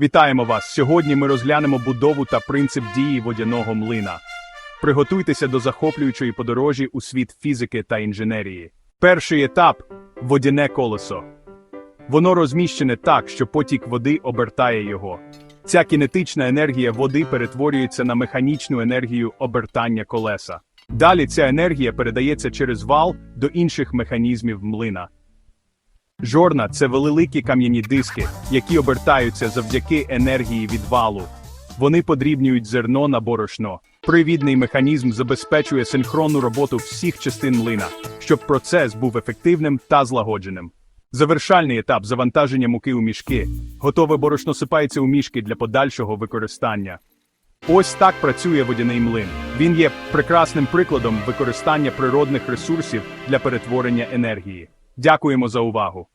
Вітаємо вас! Сьогодні ми розглянемо будову та принцип дії водяного млина. Приготуйтеся до захоплюючої подорожі у світ фізики та інженерії. Перший етап водяне колесо. Воно розміщене так, що потік води обертає його. Ця кінетична енергія води перетворюється на механічну енергію обертання колеса. Далі ця енергія передається через вал до інших механізмів млина. Жорна це великі кам'яні диски, які обертаються завдяки енергії від валу. Вони подрібнюють зерно на борошно. Привідний механізм забезпечує синхронну роботу всіх частин млина, щоб процес був ефективним та злагодженим. Завершальний етап завантаження муки у мішки. Готове борошно сипається у мішки для подальшого використання. Ось так працює водяний млин. Він є прекрасним прикладом використання природних ресурсів для перетворення енергії. Дякуємо за увагу.